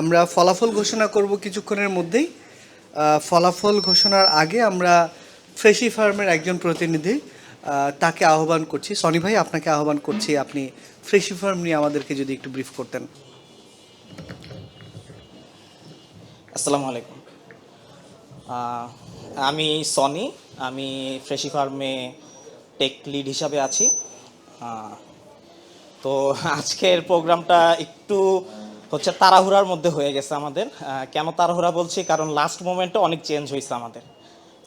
আমরা ফলাফল ঘোষণা করব কিছুক্ষণের মধ্যেই। ফলাফল ঘোষণার আগে আমরা ফ্রেশি ফার্মের একজন প্রতিনিধি তাকে আহ্বান করছি। সনি ভাই, আপনাকে আহ্বান করছি আপনি ফ্রেশি ফার্ম নিয়ে আমাদেরকে যদি একটু ব্রিফ করতেন। আসসালামু আলাইকুম। আমি সনি, আমি ফ্রেশি ফার্মে টেক লিড হিসাবে আছি। তো আজকের প্রোগ্রামটা একটু হচ্ছে তাড়াহুড়ার মধ্যে হয়ে গেছে আমাদের। কেন তাড়াহুড়া বলছি? কারণ লাস্ট মোমেন্টে অনেক চেঞ্জ হয়েছে আমাদের।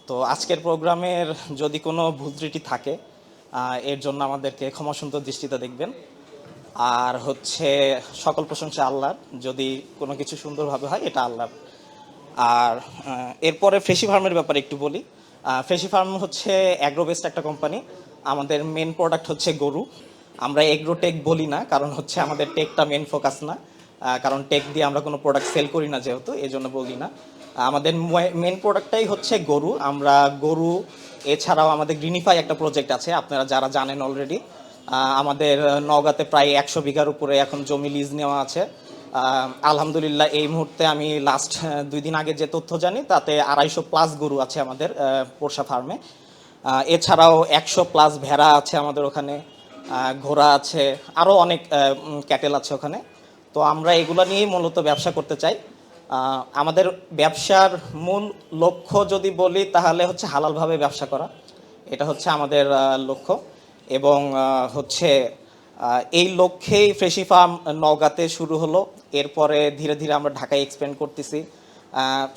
তো আজকের প্রোগ্রামের যদি কোনো ভুল ত্রুটি থাকে এর জন্য আমাদেরকে ক্ষমাসুন্দর দৃষ্টিতে দেখবেন। আর হচ্ছে সকল প্রশংসা আল্লাহর। যদি কোনো কিছু সুন্দরভাবে হয়, এটা আল্লাহর। আর এরপরে ফ্রেশি ফার্মের ব্যাপারে একটু বলি। ফ্রেশি ফার্ম হচ্ছে অ্যাগ্রোবেস্ট একটা কোম্পানি আমাদের মেন প্রোডাক্ট হচ্ছে গরু। আমরা এগ্রো টেক বলি না, কারণ হচ্ছে আমাদের টেকটা মেন ফোকাস না। কারণ টেক দিয়ে আমরা কোনো প্রোডাক্ট সেল করি না যেহেতু এই জন্য বলি না। আমাদের মেন প্রোডাক্টটাই হচ্ছে গরু। আমরা গরু, এছাড়াও আমাদের গ্রিনিফাই একটা প্রজেক্ট আছে, আপনারা যারা জানেন অলরেডি আমাদের নওগাঁতে প্রায় একশো বিঘার উপরে এখন জমি লিজ নেওয়া আছে। আলহামদুলিল্লাহ এই মুহূর্তে আমি লাস্ট দুই দিন আগে যে তথ্য জানি, তাতে আড়াইশো প্লাস গরু আছে আমাদের পোরশা ফার্মে এছাড়াও একশো প্লাস ভেড়া আছে আমাদের ওখানে। ঘোড়া আছে আরও অনেক ক্যাটেল আছে ওখানে। তো আমরা এগুলো নিয়েই মূলত ব্যবসা করতে চাই। আমাদের ব্যবসার মূল লক্ষ্য যদি বলি, তাহলে হচ্ছে হালালভাবে ব্যবসা করা। এটা হচ্ছে আমাদের লক্ষ্য। এবং হচ্ছে এই লক্ষ্যেই ফ্রেশি ফার্ম নওগাঁতে শুরু হলো। এরপরে ধীরে ধীরে আমরা ঢাকায় এক্সপেন্ড করতেছি।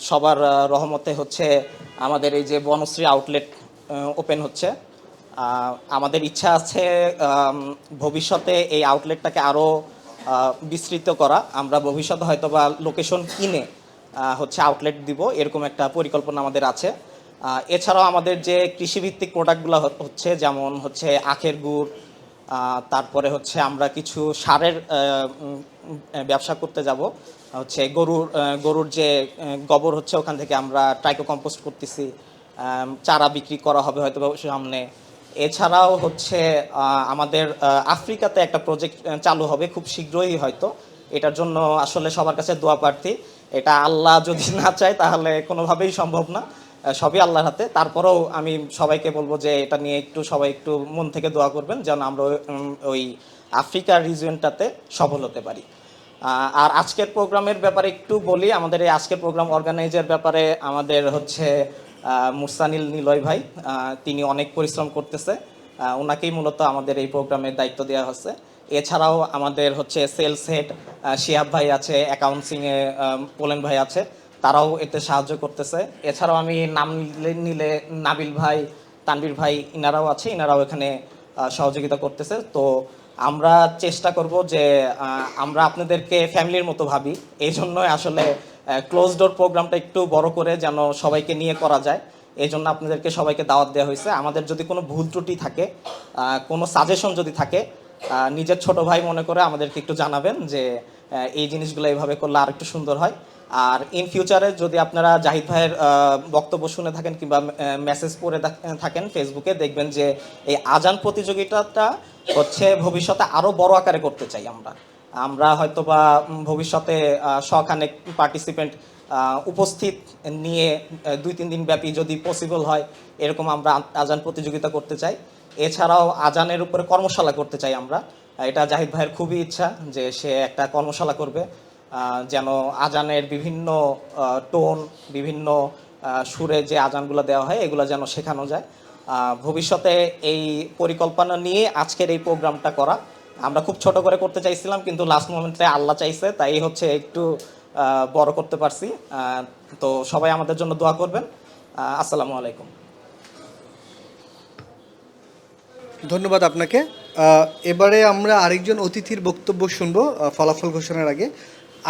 সবার রহমতে হচ্ছে আমাদের এই যে বনশ্রী আউটলেট ওপেন হচ্ছে। আমাদের ইচ্ছা আছে ভবিষ্যতে এই আউটলেটটাকে আরও বিস্তৃত করা। আমরা ভবিষ্যতে হয়তো বা লোকেশন কিনে হচ্ছে আউটলেট দিব, এরকম একটা পরিকল্পনা আমাদের আছে। এছাড়াও আমাদের যে কৃষিভিত্তিক প্রোডাক্টগুলো হচ্ছে, যেমন হচ্ছে আখের গুড় তারপরে হচ্ছে আমরা কিছু সারের ব্যবসা করতে যাব। হচ্ছে গরুর গরুর যে গোবর হচ্ছে ওখান থেকে আমরা ট্রাইকো কম্পোস্ট করতেছি চারা বিক্রি করা হবে হয়তো সামনে। এছাড়াও হচ্ছে আমাদের আফ্রিকাতে একটা প্রজেক্ট চালু হবে খুব শীঘ্রই হয়তো। এটার জন্য আসলে সবার কাছে দোয়া প্রার্থী। এটা আল্লাহ যদি না চায় তাহলে কোনোভাবেই সম্ভব না সবই আল্লাহর হাতে। তারপরেও আমি সবাইকে বলব যে এটা নিয়ে একটু সবাই একটু মন থেকে দোয়া করবেন যেন আমরা ওই- আফ্রিকার রিজিয়নটাতে সফল হতে পারি। আর আজকের প্রোগ্রামের ব্যাপারে একটু বলি। আমাদের এই আজকের প্রোগ্রাম অর্গানাইজের ব্যাপারে আমাদের হচ্ছে আহ, মুরসানিল নিলয় ভাই তিনি অনেক পরিশ্রম করতেছে। ওনাকেই মূলত আমাদের এই প্রোগ্রামের দায়িত্ব দেওয়া হচ্ছে। এছাড়াও আমাদের হচ্ছে সেলস হেড শিহাব ভাই আছে অ্যাকাউন্টসিংয়ে পোলেন ভাই আছে তারাও এতে সাহায্য করতেছে। এছাড়াও আমি নাম নিলে নিলে নাবিল ভাই তানবীর ভাই ইনারাও আছে ইনারাও এখানে সহযোগিতা করতেছে। তো আমরা চেষ্টা করব যে আমরা আপনাদেরকে ফ্যামিলির মতো ভাবি। এই জন্যই আসলে ক্লোজ ডোর প্রোগ্রামটা একটু বড় করে যেন সবাইকে নিয়ে করা যায়। এই জন্য আপনাদেরকে সবাইকে দাওয়াত দেওয়া হয়েছে। আমাদের যদি কোনো ভুল ত্রুটি থাকে কোনো সাজেশন যদি থাকে নিজের ছোট ভাই মনে করে আমাদেরকে একটু জানাবেন যে এই জিনিসগুলো এইভাবে করলে আর একটু সুন্দর হয়। আর ইন ফিউচারে যদি আপনারা জাহিদ ভাইয়ের বক্তব্য শুনে থাকেন কিংবা মেসেজ পড়ে থাকেন ফেসবুকে দেখবেন যে, এই আজান প্রতিযোগিতাটা হচ্ছে ভবিষ্যতে আরও বড় আকারে করতে চাই আমরা। আমরা হয়তো বা ভবিষ্যতে শখানেক পার্টিসিপেন্ট উপস্থিত নিয়ে দুই তিন দিন ব্যাপী যদি পসিবল হয়, এরকম আমরা আজান প্রতিযোগিতা করতে চাই। এছাড়াও আজানের উপরে কর্মশালা করতে চাই আমরা। এটা জাহিদ ভাইয়ের খুবই ইচ্ছা যে সে একটা কর্মশালা করবে যেন আজানের বিভিন্ন টোন, বিভিন্ন সুরে যে আজানগুলো দেওয়া হয়, এগুলো যেন শেখানো যায়। ভবিষ্যতে এই পরিকল্পনা নিয়ে আজকের এই প্রোগ্রামটা করা আমরা খুব ছোট করে করতে চাইছিলাম, কিন্তু লাস্ট মোমেন্টে আল্লাহ চাইছে, তাই হচ্ছে একটু বড় করতে পারছি। তো সবাই আমাদের জন্য দোয়া করবেন। আসসালামু আলাইকুম। ধন্যবাদ আপনাকে। এবারে আমরা আরেকজন অতিথির বক্তব্য শুনব ফলাফল ঘোষণার আগে।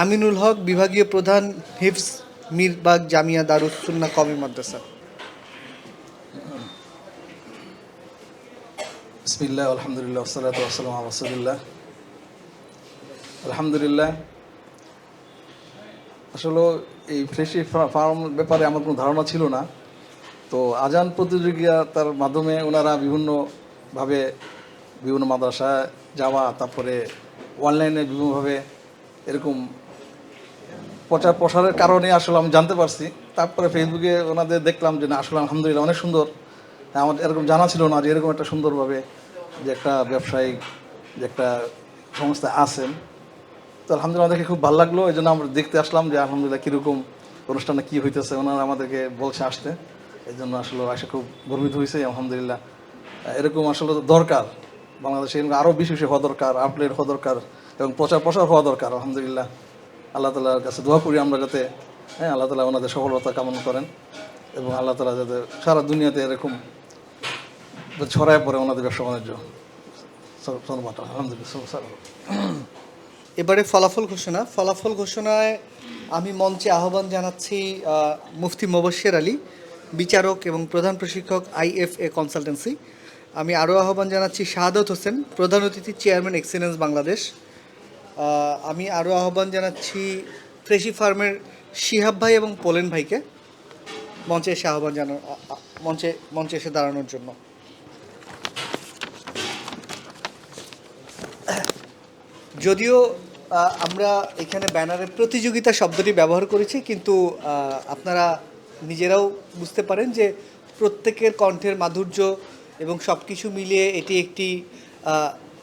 আমিনুল হক, বিভাগীয় প্রধান হিফস মিরবাগ জামিয়া দারুসুন্না কমি মাদ্রাসা। বিসমিল্লাহ, আলহামদুলিল্লাহ ওয়াসালাম রসুলিল্লাহ। আলহামদুলিল্লাহ। আসলে এই ফ্রেশি ফার্ম ব্যাপারে আমার কোনো ধারণা ছিল না। তো আজান প্রতিযোগিতার মাধ্যমে ওনারা বিভিন্নভাবে বিভিন্ন মাদ্রাসায় যাওয়া, তারপরে অনলাইনে বিভিন্নভাবে এরকম প্রচার প্রসারের কারণে আসলে আমি জানতে পারছি। তারপরে ফেসবুকে ওনাদের দেখলাম যে না, আসলে আলহামদুলিল্লাহ অনেক সুন্দর। আমার এরকম জানা ছিল না যে এরকম একটা সুন্দরভাবে যে একটা ব্যবসায়িক যে একটা সংস্থা আছেন তো আলহামদুলিল্লাহ দেখে খুব ভালো লাগল, এই জন্য আমরা দেখতে আসলাম যে আলহামদুলিল্লাহ কীরকম অনুষ্ঠানে কী হইতেছে, ওনারা আমাদেরকে বলছে আসতে। এই জন্য আসলে আসে খুব গর্বিত হয়েছে, আলহামদুলিল্লাহ। এরকম আসলে দরকার, বাংলাদেশে এরকম আরও বেশি বেশি হওয়া দরকার আপডেট হওয়া দরকার এবং প্রচার প্রসার হওয়া দরকার, আলহামদুলিল্লাহ। আল্লাহ তালার কাছে দোয়া করি আমরা যাতে হ্যাঁ আল্লাহ তালা ওনাদের সফলতা কামনা করেন এবং আল্লাহ তালা যাতে সারা দুনিয়াতে এরকম ছড়ায় পড়ে ওনাদের ব্যবসা বাণিজ্য। এবারে ফলাফল ঘোষণা। ফলাফল ঘোষণায় আমি মঞ্চে আহ্বান জানাচ্ছি মুফতি মোবাশ্বের আলী, বিচারক এবং প্রধান প্রশিক্ষক আইএফএ কনসালটেন্সি। আমি আরও আহ্বান জানাচ্ছি শাহাদত হোসেন, প্রধান অতিথি চেয়ারম্যান এক্সিলেন্স বাংলাদেশ। আমি আরও আহ্বান জানাচ্ছি ফ্রেশি ফার্মের শিহাব ভাই এবং পোলেন ভাইকে। মঞ্চে এসে আহ্বান জানা, আ- আ- মঞ্চে মঞ্চে এসে দাঁড়ানোর জন্য। যদিও আমরা এখানে ব্যানারে প্রতিযোগিতা শব্দটি ব্যবহার করেছি, কিন্তু আপনারা নিজেরাও বুঝতে পারেন যে প্রত্যেকের কণ্ঠের মাধুর্য এবং সব কিছু মিলিয়ে এটি একটি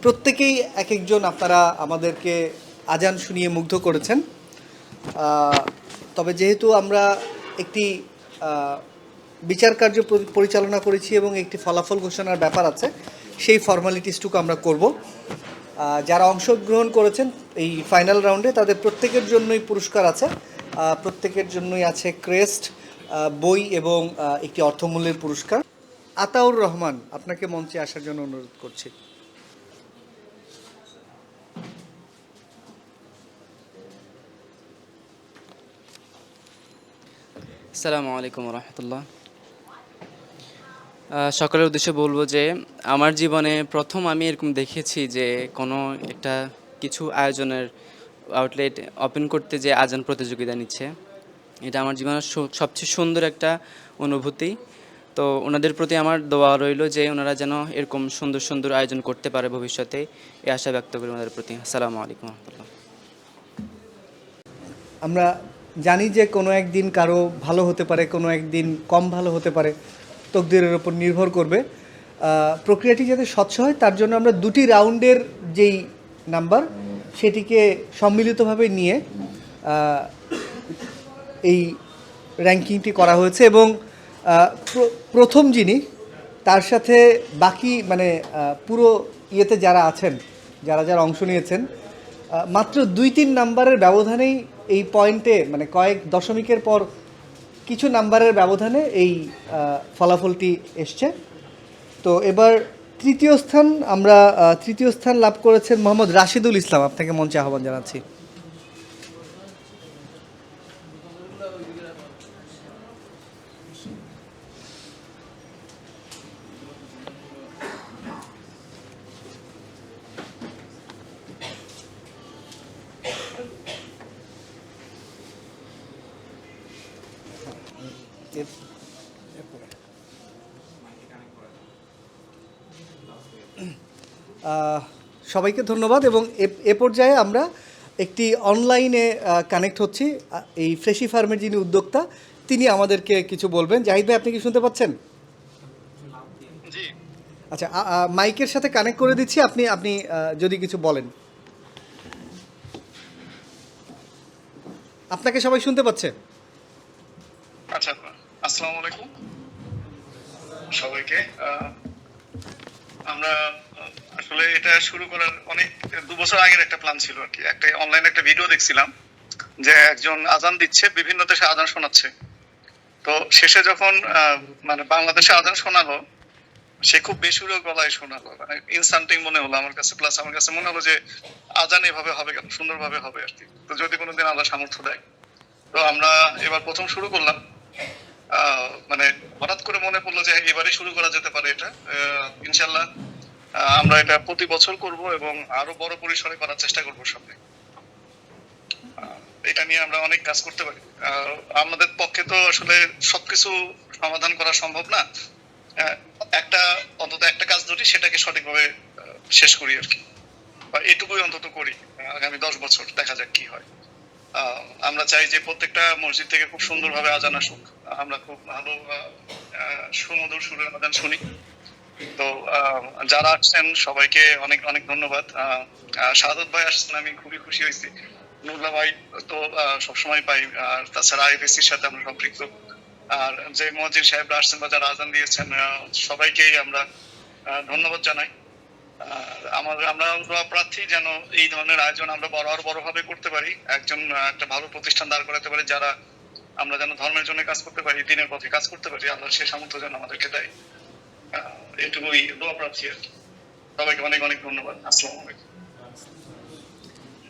প্রত্যেকেই এক একজন আপনারা আমাদেরকে আজান শুনিয়ে মুগ্ধ করেছেন। তবে যেহেতু আমরা একটি বিচার কার্য পরিচালনা করেছি এবং একটি ফলাফল ঘোষণার ব্যাপার আছে, সেই ফর্মালিটিসটুকু আমরা করব। যারা অংশগ্রহণ করেছেন এই ফাইনাল রাউন্ডে তাদের প্রত্যেকের জন্যই পুরস্কার আছে। প্রত্যেকের জন্যই আছে ক্রেস্ট বই এবং একটি অর্থমূল্যের পুরস্কার। আতাউর রহমান, আপনাকে মঞ্চে আসার জন্য অনুরোধ করছি। আসসালামু আলাইকুম রহমতুল্লাহ। সকলের উদ্দেশ্যে বলব যে আমার জীবনে প্রথম আমি এরকম দেখেছি যে কোনো একটা কিছু আয়োজনের আউটলেট ওপেন করতে যে আজান প্রতিযোগিতা নিচ্ছে, এটা আমার জীবনের সবচেয়ে সুন্দর একটা অনুভূতি। তো ওনাদের প্রতি আমার দোয়া রইল যে ওনারা যেন এরকম সুন্দর সুন্দর আয়োজন করতে পারে ভবিষ্যতে। এই আশা ব্যক্ত করি ওনাদের প্রতি। আসসালামু আলাইকুম রহমতুল্লাহ। আমরা জানি যে কোনো একদিন কারও ভালো হতে পারে, কোনো একদিন কম ভালো হতে পারে। তকদিরের ওপর নির্ভর করবে। প্রক্রিয়াটি যাতে স্বচ্ছ হয়, তার জন্য আমরা দুটি রাউন্ডের যেই নাম্বার, সেটিকে সম্মিলিতভাবে নিয়ে এই র্যাঙ্কিংটি করা হয়েছে এবং প্রথম যিনি, তার সাথে বাকি মানে পুরো ইয়েতে যারা আছেন, যারা যারা অংশ নিয়েছেন মাত্র দুই তিন নাম্বারের ব্যবধানেই এই পয়েন্টে মানে কয়েক দশমিকের পর কিছু নাম্বারের ব্যবধানে এই ফলাফলটি এসছে। তো এবার তৃতীয় স্থান, আমরা তৃতীয় স্থান লাভ করেছেন মোহাম্মদ রাশিদুল ইসলাম। আপনাকে মঞ্চে আহ্বান জানাচ্ছি। এর- সবাইকে ধন্যবাদ এবং এ- এ পর্যায়ে আমরা একটি অনলাইনে কানেক্ট হচ্ছি এই ফ্রেশি ফার্মের যিনি উদ্যোক্তা তিনি আমাদেরকে কিছু বলবেন। জাহিদ ভাই আপনি কি শুনতে পাচ্ছেন? আচ্ছা মাইকের সাথে কানেক্ট করে দিচ্ছি আপনি আপনি যদি কিছু বলেন। আপনাকে সবাই শুনতে পাচ্ছে? আসসালামু আলাইকুম। সবাইকে আমরা আসলে এটা শুরু করার অনেক, দু বছর আগের একটা প্ল্যান ছিল আর কি। একটা একটা ভিডিও দেখছিলাম যে একজন আজান দিচ্ছে বিভিন্ন দেশে আজান শোনাচ্ছে। তো শেষে যখন মানে বাংলাদেশে আজান শোনালো, সে খুব বেসুরো গলায় শোনালো। মানে ইনসান্টিং মনে হলো আমার কাছে প্লাস আমার কাছে মনে হলো যে আজান এভাবে হবে কেন? সুন্দরভাবে হবে আর কি। তো যদি কোনোদিন আল্লাহ সামর্থ্য দেয়। তো আমরা এবার প্রথম শুরু করলাম। মানে হঠাৎ করে মনে পড়ল যে এবারে শুরু করা যেতে পারে এটা। ইনশাল্লাহ আমরা এটা প্রতি বছর করব এবং আরও বড় পরিসরে করার চেষ্টা করব সামনে। এটা নিয়ে আমরা অনেক কাজ করতে পারি। আমাদের পক্ষে তো আসলে সবকিছু সমাধান করা সম্ভব না। একটা, অন্তত একটা কাজ ধরি সেটাকে সঠিকভাবে শেষ করি আর কি। বা এটুকুই অন্তত করি আগামী দশ বছর, দেখা যাক কি হয়। আমরা চাই যে প্রত্যেকটা মসজিদ থেকে খুব সুন্দরভাবে আজান আসুক। আমরা খুব ভালো সুমধুর সুরের আজান শুনি। তো যারা আসছেন, সবাইকে অনেক অনেক ধন্যবাদ। শাহাদত ভাই আসছেন, আমি খুবই খুশি হয়েছি। নুরুল্লাহ ভাই তো সবসময় পাই। আর তাছাড়া আইএফএসির সাথে আমরা সম্পৃক্ত। আর যে মহাজির সাহেবরা আসছেন বা যারা আজান দিয়েছেন সবাইকেই আমরা ধন্যবাদ জানাই। আমার আমরা প্রার্থী যেন এই ধরনের আয়োজন আমরা বড়, আর বড় ভাবে করতে পারি। একজন একটা ভালো প্রতিষ্ঠান দাঁড় করাতে পারি যারা আমরা যেন ধর্মের জন্য কাজ করতে পারি, দিনের পথে কাজ করতে পারি আল্লাহ সে সামর্থ্য যেন আমাদেরকে দেয়। এটুকুই দোয়া প্রার্থী আর সবাইকে অনেক অনেক ধন্যবাদ। আসসালামু আলাইকুম।